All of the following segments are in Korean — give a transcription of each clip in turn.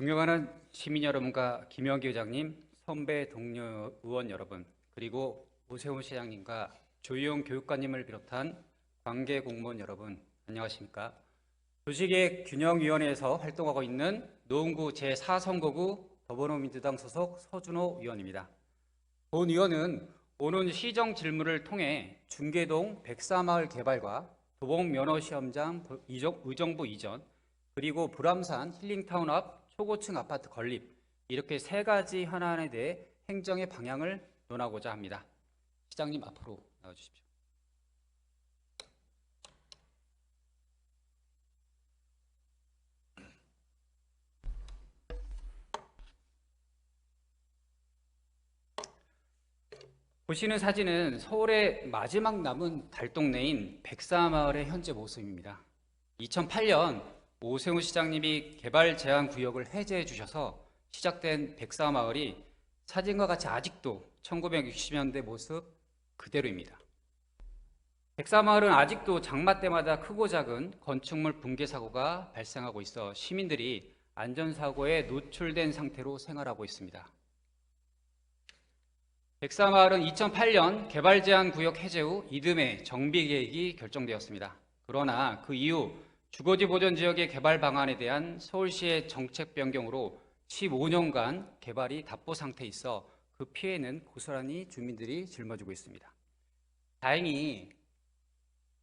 존경하는 시민 여러분과 김영기 의장님, 선배 동료 의원 여러분, 그리고 오세훈 시장님과 조희용 교육관님을 비롯한 관계 공무원 여러분, 안녕하십니까? 조직의 균형위원회에서 활동하고 있는 노원구 제4선거구 더불어민주당 소속 서준호 의원입니다. 본 의원은 오는 시정 질문을 통해 중계동 백사마을 개발과 도봉 면허시험장 의정부 이전 그리고 불암산 힐링타운 앞 초고층 아파트 건립 이렇게 세 가지 현안에 대해 행정의 방향을 논하고자 합니다. 시장님 앞으로 나와주십시오. 보시는 사진은 서울의 마지막 남은 달동네인 백사마을의 현재 모습입니다. 2008년 오세훈 시장님이 개발 제한 구역을 해제해 주셔서 시작된 백사마을이 사진과 같이 아직도 1960년대 모습 그대로입니다. 백사마을은 아직도 장마 때마다 크고 작은 건축물 붕괴 사고가 발생하고 있어 시민들이 안전사고에 노출된 상태로 생활하고 있습니다. 백사마을은 2008년 개발 제한 구역 해제 후 이듬해 정비 계획이 결정되었습니다. 그러나 그 이후 주거지 보전 지역의 개발 방안에 대한 서울시의 정책 변경으로 15년간 개발이 답보 상태에 있어 그 피해는 고스란히 주민들이 짊어지고 있습니다. 다행히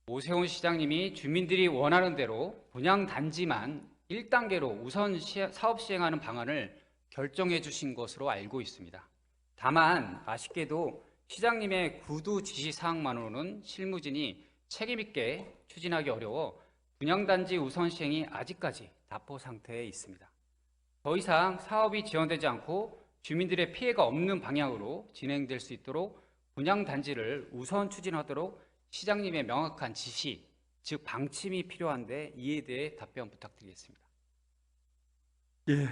오세훈 시장님이 주민들이 원하는 대로 분양 단지만 1단계로 우선 시- 사업 시행하는 방안을 결정해 주신 것으로 알고 있습니다. 다만 아쉽게도 시장님의 구두 지시 사항만으로는 실무진이 책임 있게 추진하기 어려워 분양단지 우선 시행이 아직까지 답보 상태에 있습니다. 더 이상 사업이 지연되지 않고 주민들의 피해가 없는 방향으로 진행될 수 있도록 분양단지를 우선 추진하도록 시장님의 명확한 지시, 즉 방침이 필요한데 이에 대해 답변 부탁드리겠습니다. 예, 에,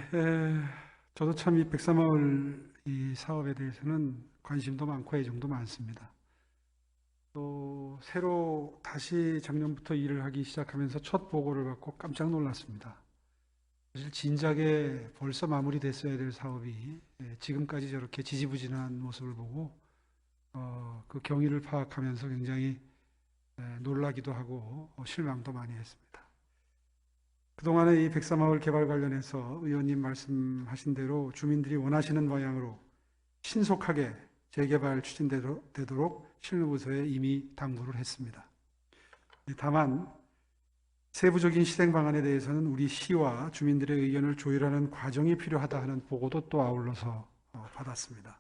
저도 참 이 백사마을 이 사업에 대해서는 관심도 많고 애정도 많습니다. 또 새로 다시 작년부터 일을 하기 시작하면서 첫 보고를 받고 깜짝 놀랐습니다. 사실 진작에 벌써 마무리됐어야 될 사업이 예, 지금까지 저렇게 지지부진한 모습을 보고 어, 그 경위를 파악하면서 굉장히 에, 놀라기도 하고 어, 실망도 많이 했습니다. 그동안에 이 백사마을 개발 관련해서 의원님 말씀하신 대로 주민들이 원하시는 방향으로 신속하게 재개발 추진되도록 실무부서에 이미 당부를 했습니다. 다만 세부적인 실행 방안에 대해서는 우리 시와 주민들의 의견을 조율하는 과정이 필요하다 하는 보고도 또 아울러서 어, 받았습니다.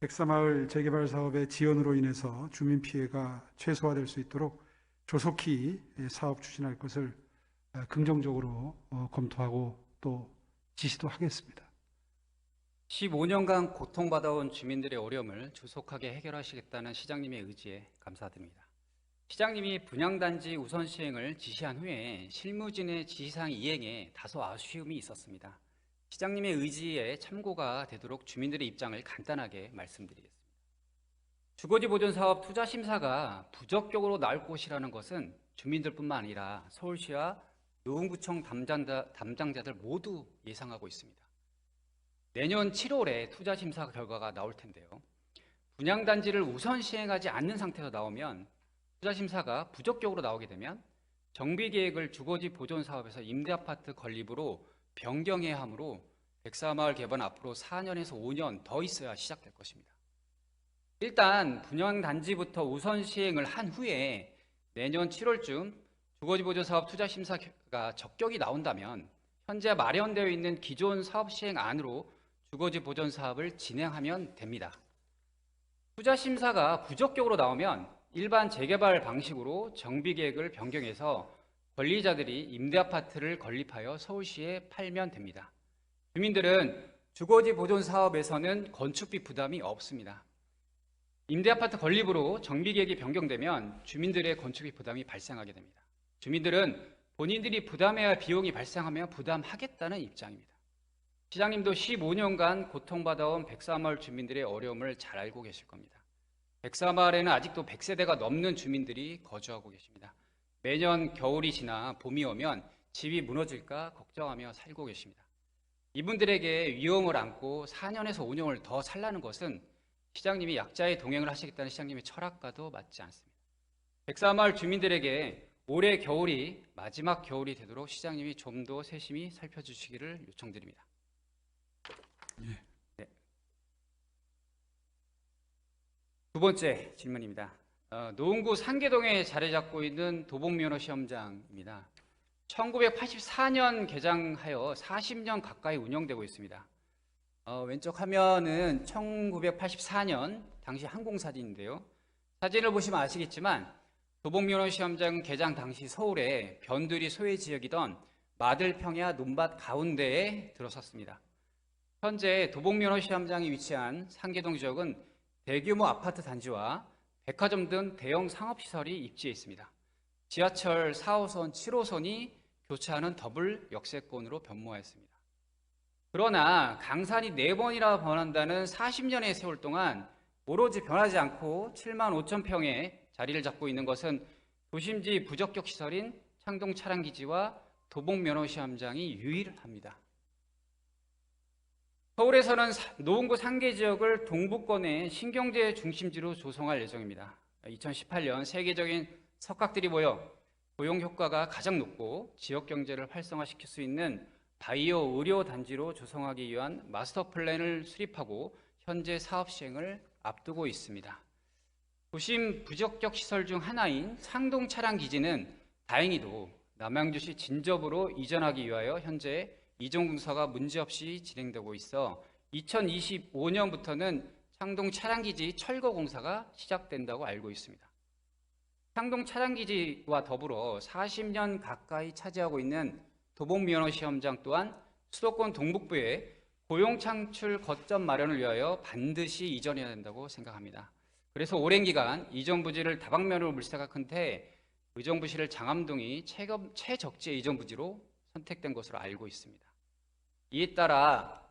백사마을 재개발 사업의 지연으로 인해서 주민 피해가 최소화될 수 있도록 조속히 예, 사업 추진할 것을 어, 긍정적으로 어, 검토하고 또 지시도 하겠습니다. 15년간 고통받아온 주민들의 어려움을 조속하게 해결하시겠다는 시장님의 의지에 감사드립니다. 시장님이 분양단지 우선 시행을 지시한 후에 실무진의 지시사항 이행에 다소 아쉬움이 있었습니다. 시장님의 의지에 참고가 되도록 주민들의 입장을 간단하게 말씀드리겠습니다. 주거지 보존 사업 투자 심사가 부적격으로 나올 것이라는 것은 주민들뿐만 아니라 서울시와 노원구청 담당자, 담당자들 모두 예상하고 있습니다. 내년 7월에 투자 심사 결과가 나올 텐데요. 분양 단지를 우선 시행하지 않는 상태에서 나오면 투자 심사가 부적격으로 나오게 되면 정비 계획을 주거지 보존 사업에서 임대 아파트 건립으로 변경해야 하므로 백사마을 개발 앞으로 4년에서 5년 더 있어야 시작될 것입니다. 일단 분양 단지부터 우선 시행을 한 후에 내년 7월쯤 주거지 보존 사업 투자 심사가 적격이 나온다면 현재 마련되어 있는 기존 사업 시행 안으로 주거지 보존 사업을 진행하면 됩니다. 투자 심사가 부적격으로 나오면 일반 재개발 방식으로 정비 계획을 변경해서 권리자들이 임대 아파트를 건립하여 서울시에 팔면 됩니다. 주민들은 주거지 보존 사업에서는 건축비 부담이 없습니다. 임대 아파트 건립으로 정비 계획이 변경되면 주민들의 건축비 부담이 발생하게 됩니다. 주민들은 본인들이 부담해야 할 비용이 발생하면 부담하겠다는 입장입니다. 시장님도 15년간 고통받아온 백사마을 주민들의 어려움을 잘 알고 계실 겁니다. 백사마을에는 아직도 100세대가 넘는 주민들이 거주하고 계십니다. 매년 겨울이 지나 봄이 오면 집이 무너질까 걱정하며 살고 계십니다. 이분들에게 위험을 안고 4년에서 5년을 더 살라는 것은 시장님이 약자의 동행을 하시겠다는 시장님의 철학과도 맞지 않습니다. 백사마을 주민들에게 올해 겨울이 마지막 겨울이 되도록 시장님이 좀 더 세심히 살펴주시기를 요청드립니다. 네. 두 번째 질문입니다. 어, 노원구 상계동에 자리 잡고 있는 도봉면허 시험장입니다. 1984년 개장하여 40년 가까이 운영되고 있습니다. 어, 왼쪽 화면은 1984년 당시 항공사진인데요. 사진을 보시면 아시겠지만 도봉면허 시험장 개장 당시 서울의 변두리 소외 지역이던 마들평야 논밭 가운데에 들어섰습니다. 현재 도봉면 허 시험장이 위치한 상계동 지역은 대규모 아파트 단지와 백화점 등 대형 상업시설이 입지해 있습니다. 지하철 4호선, 7호선이 교차하는 더블 역세권으로 변모하였습니다. 그러나 강산이 네번이나 변한다는 40년의 세월 동안 오로지 변하지 않고 7만 5천 평에 자리를 잡고 있는 것은 도심지 부적격 시설인 창동 차량기지와 도봉면허시험장이 유일합니다. 서울에서는 사- 노원구 상계 지역을 동부권의 신경제 중심지로 조성할 예정입니다. 2018년 세계적인 석학들이 모여 고용 효과가 가장 높고 지역 경제를 활성화시킬 수 있는 바이오 의료 단지로 조성하기 위한 마스터 플랜을 수립하고 현재 사업 시행을 앞두고 있습니다. 도심 부적격 시설 중 하나인 상동 차량 기지는 다행히도 남양주시 진접으로 이전하기 위하여 현재 이전 공사가 문제없이 진행되고 있어 2025년부터는 창동 차량기지 철거 공사가 시작된다고 알고 있습니다. 창동 차량기지와 더불어 40년 가까이 차지하고 있는 도봉면허 시험장 또한 수도권 동북부에 고용 창출 거점 마련을 위하여 반드시 이전해야 된다고 생각합니다. 그래서 오랜 기간 이전 부지를 다방면으로 물색한데 의정부시를 장암동이 최적재 이전 부지로 선택된 것으로 알고 있습니다. 이에 따라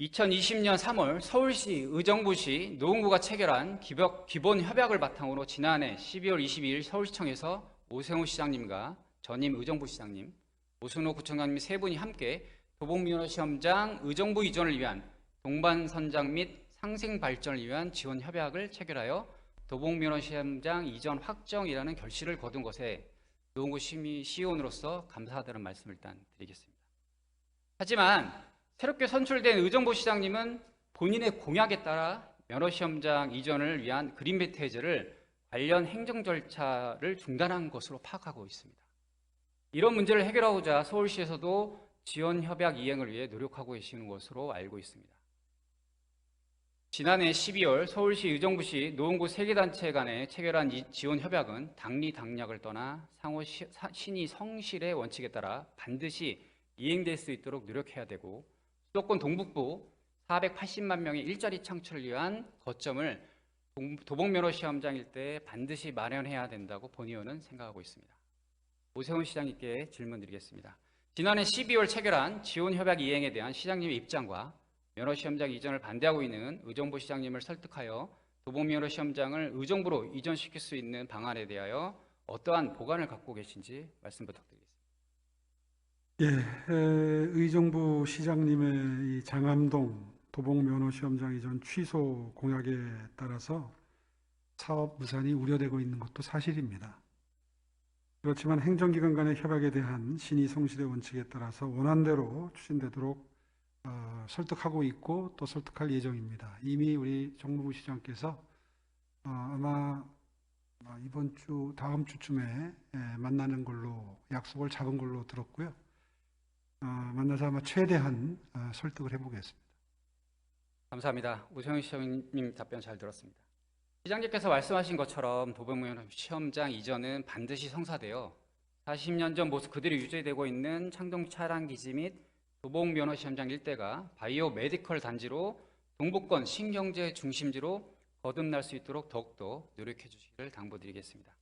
2020년 3월 서울시 의정부시 노원구가 체결한 기본 협약을 바탕으로 지난해 12월 22일 서울시청에서 오세훈 시장님과 전임 의정부 시장님, 오순호 구청장님 세 분이 함께 도봉면허 시험장 의정부 이전을 위한 동반 선장 및 상생 발전을 위한 지원 협약을 체결하여 도봉면허 시험장 이전 확정이라는 결실을 거둔 것에 노원구 시민 시의원으로서 감사하다는 말씀을 일단 드리겠습니다. 하지만 새롭게 선출된 의정부 시장님은 본인의 공약에 따라 면허 시험장 이전을 위한 그린벨트 해제를 관련 행정 절차를 중단한 것으로 파악하고 있습니다. 이런 문제를 해결하고자 서울시에서도 지원 협약 이행을 위해 노력하고 계시는 것으로 알고 있습니다. 지난해 12월 서울시 의정부시 노원구 세계단체 간에 체결한 이 지원 협약은 당리 당략을 떠나 상호 시- 사- 신의 성실의 원칙에 따라 반드시 이행될 수 있도록 노력해야 되고 수도권 동북부 480만 명의 일자리 창출을 위한 거점을 동- 도봉면허 시험장 일대에 반드시 마련해야 된다고 본 의원은 생각하고 있습니다. 오세훈 시장님께 질문드리겠습니다. 지난해 12월 체결한 지원 협약 이행에 대한 시장님의 입장과 면허 시험장 이전을 반대하고 있는 의정부 시장님을 설득하여 도봉면허 시험장을 의정부로 이전시킬 수 있는 방안에 대하여 어떠한 보관을 갖고 계신지 말씀 부탁드리겠습니다. 예, 에, 의정부 시장님의 이 장암동 도봉 면허시험장 이전 취소 공약에 따라서 사업 무산이 우려되고 있는 것도 사실입니다. 그렇지만 행정기관 간의 협약에 대한 신의 성실의 원칙에 따라서 원안대로 추진되도록 어, 설득하고 있고 또 설득할 예정입니다. 이미 우리 정무부 시장께서 어, 아마 어, 이번 주 다음 주쯤에 예, 만나는 걸로 약속을 잡은 걸로 들었고요. 어, 만나서 아마 최대한 어, 설득을 해보겠습니다. 감사합니다. 오세훈 시장님 답변 잘 들었습니다. 시장님께서 말씀하신 것처럼 도봉면허 시험장 이전은 반드시 성사되어 40년 전 모습 그대로 유지되고 있는 창동 차량 기지 및 도봉면허 시험장 일대가 바이오 메디컬 단지로 동북권 신경제 중심지로 거듭날 수 있도록 더욱더 노력해 주시기를 당부드리겠습니다.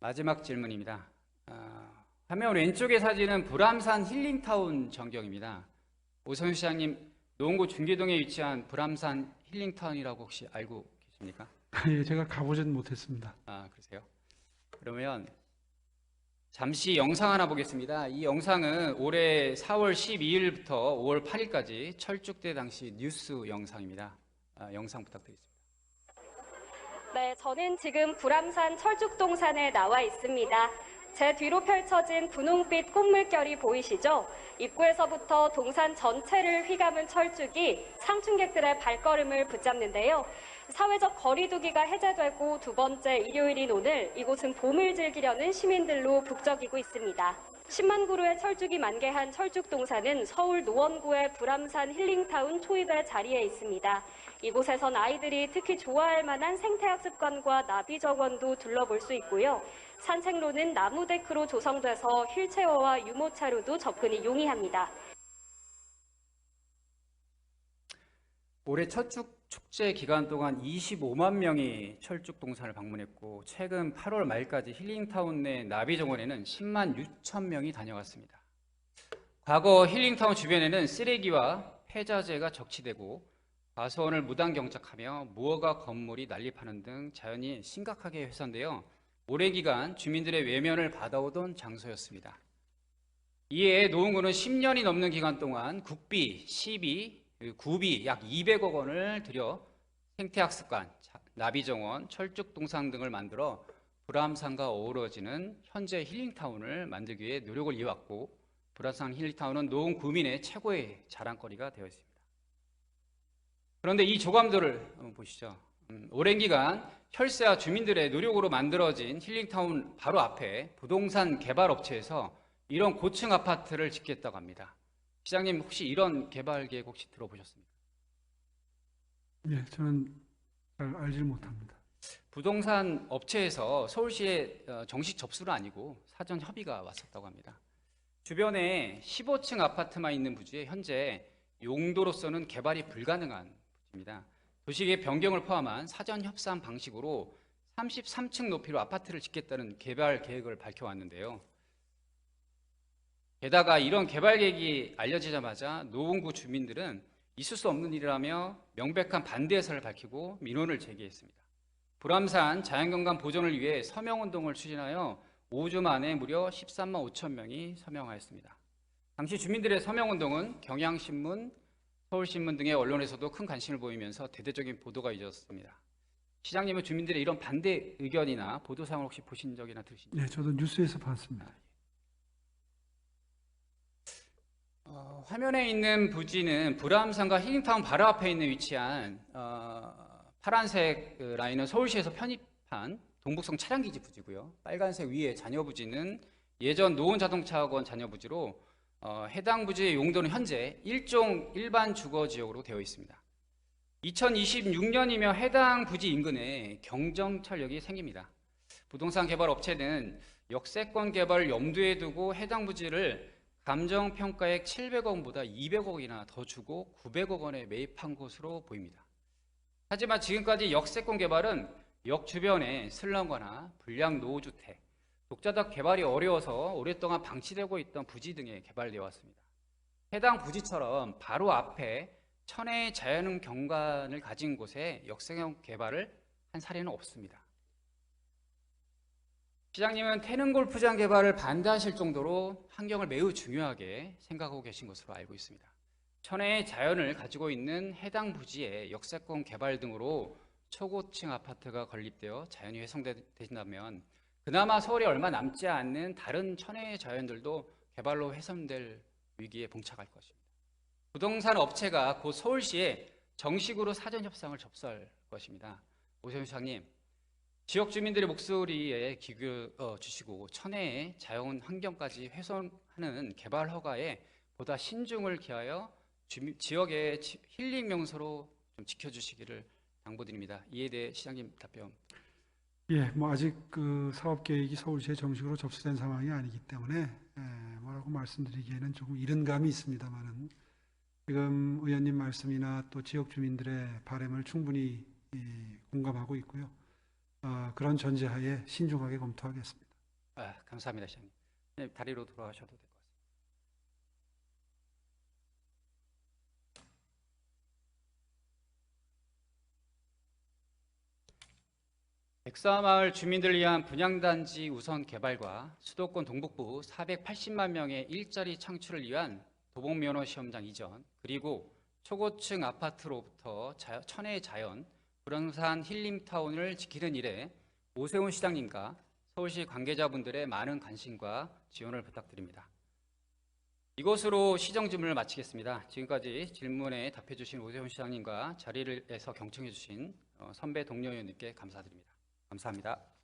마지막 질문입니다. 아, 화면 왼쪽의 사진은 불암산 힐링타운 전경입니다. 오세훈 시장님 노원구 중계동에 위치한 불암산 힐링타운이라고 혹시 알고 계십니까? 예, 제가 가보진 못했습니다. 아, 그러세요? 그러면 잠시 영상 하나 보겠습니다. 이 영상은 올해 4월 12일부터 5월 8일까지 철쭉대 당시 뉴스 영상입니다. 아, 영상 부탁드리겠습니다. 네, 저는 지금 불암산 철쭉동산에 나와 있습니다. 제 뒤로 펼쳐진 분홍빛 꽃물결이 보이시죠? 입구에서부터 동산 전체를 휘감은 철쭉이 상춘객들의 발걸음을 붙잡는데요. 사회적 거리두기가 해제되고 두 번째 일요일인 오늘 이곳은 봄을 즐기려는 시민들로 북적이고 있습니다. 10만 그루의 철쭉이 만개한 철쭉동산은 서울 노원구의 불암산 힐링타운 초입의 자리에 있습니다. 이곳에선 아이들이 특히 좋아할 만한 생태학습관과 나비 정원도 둘러볼 수 있고요. 산책로는 나무 데크로 조성돼서 휠체어와 유모차로도 접근이 용이합니다. 올해 철쭉 축제 기간 동안 25만 명이 철쭉 동산을 방문했고 최근 8월 말까지 힐링타운 내 나비정원에는 10만 6천 명이 다녀갔습니다. 과거 힐링타운 주변에는 쓰레기와 폐자재가 적치되고 과수원을 무단 경작하며 무허가 건물이 난립하는 등 자연이 심각하게 훼손되어 오랜 기간 주민들의 외면을 받아오던 장소였습니다. 이에 노원구는 10년이 넘는 기간 동안 국비, 시비, 구비 약 200억 원을 들여 생태학습관, 자- 나비정원, 철쭉동산 등을 만들어 불암산과 어우러지는 현재 힐링타운을 만들기 위해 노력을 이어왔고 불암산 힐링타운은 노원 구민의 최고의 자랑거리가 되어 있습니다. 그런데 이 조감도를 보시죠. 음, 오랜 기간 혈세와 주민들의 노력으로 만들어진 힐링타운 바로 앞에 부동산 개발 업체에서 이런 고층 아파트를 짓겠다고 합니다. 시장님 혹시 이런 개발 계획 혹시 들어보셨습니까? 예, 저는 잘 알질 못합니다. 부동산 업체에서 서울시에 어, 정식 접수는 아니고 사전 협의가 왔었다고 합니다. 주변에 15층 아파트만 있는 부지에 현재 용도로서는 개발이 불가능한 부지입니다. 도시계 변경을 포함한 사전 협상 방식으로 33층 높이로 아파트를 짓겠다는 개발 계획을 밝혀왔는데요. 게다가 이런 개발 계획이 알려지자마자 노원구 주민들은 있을 수 없는 일이라며 명백한 반대 의사를 밝히고 민원을 제기했습니다. 불암산 자연경관 보존을 위해 서명운동을 추진하여 5주 만에 무려 13만 5천 명이 서명하였습니다. 당시 주민들의 서명운동은 경향신문, 서울신문 등의 언론에서도 큰 관심을 보이면서 대대적인 보도가 이어졌습니다. 시장님은 주민들의 이런 반대 의견이나 보도사항을 혹시 보신 적이나 들으신 예, 저도 뉴스에서 봤습니다. 어, 화면에 있는 부지는 불암산과 힐링타운 바로 앞에 있는 위치한 어, 파란색 그 라인은 서울시에서 편입한 동북성 차량기지 부지고요. 빨간색 위에 자녀 부지는 예전 노원자동차학원 자녀 부지로 어, 해당 부지의 용도는 현재 일종 일반 주거 지역으로 되어 있습니다. 2026년이면 해당 부지 인근에 경정철역이 생깁니다. 부동산 개발 업체는 역세권 개발을 염두에 두고 해당 부지를 감정평가액 700억보다 200억이나 더 주고 900억 원에 매입한 것으로 보입니다. 하지만 지금까지 역세권 개발은 역 주변에 슬럼거나 불량 노후주택, 독자적 개발이 어려워서 오랫동안 방치되고 있던 부지 등에 개발되어 왔습니다. 해당 부지처럼 바로 앞에 천혜의 자연 경관을 가진 곳에 역세권 개발을 한 사례는 없습니다. 시장님은 태릉 골프장 개발을 반대하실 정도로 환경을 매우 중요하게 생각하고 계신 것으로 알고 있습니다. 천혜의 자연을 가지고 있는 해당 부지에 역세권 개발 등으로 초고층 아파트가 건립되어 자연이 훼손된다면 그나마 서울에 얼마 남지 않는 다른 천혜의 자연들도 개발로 훼손될 위기에 봉착할 것입니다. 부동산 업체가 곧 서울시에 정식으로 사전 협상을 접수할 것입니다. 오세훈 시장님, 지역 주민들의 목소리에 기교 어, 주시고 천혜의 자연 환경까지 훼손하는 개발 허가에 보다 신중을 기하여 주민- 지역의 치- 힐링 명소로 좀 지켜주시기를 당부드립니다. 이에 대해 시장님 답변. 예, 뭐 아직 그 사업 계획이 서울시에 정식으로 접수된 상황이 아니기 때문에 예, 뭐라고 말씀드리기에는 조금 이른 감이 있습니다만은 지금 의원님 말씀이나 또 지역 주민들의 바람을 충분히 이, 공감하고 있고요. 어, 그런 전제하에 신중하게 검토하겠습니다. 아, 감사합니다, 시장님. 네, 다리로 돌아가셔도 같습니다. 백사마을 주민들을 위한 분양단지 우선 개발과 수도권 동북부 480만 명의 일자리 창출을 위한 도봉면허 시험장 이전 그리고 초고층 아파트로부터 자- 천혜의 자연 불안산 힐링타운을 지키는 일에 오세훈 시장님과 서울시 관계자분들의 많은 관심과 지원을 부탁드립니다. 이것으로 시정 질문을 마치겠습니다. 지금까지 질문에 답해 주신 오세훈 시장님과 자리에서 경청해 주신 어, 선배 동료 의원님께 감사드립니다. 감사합니다.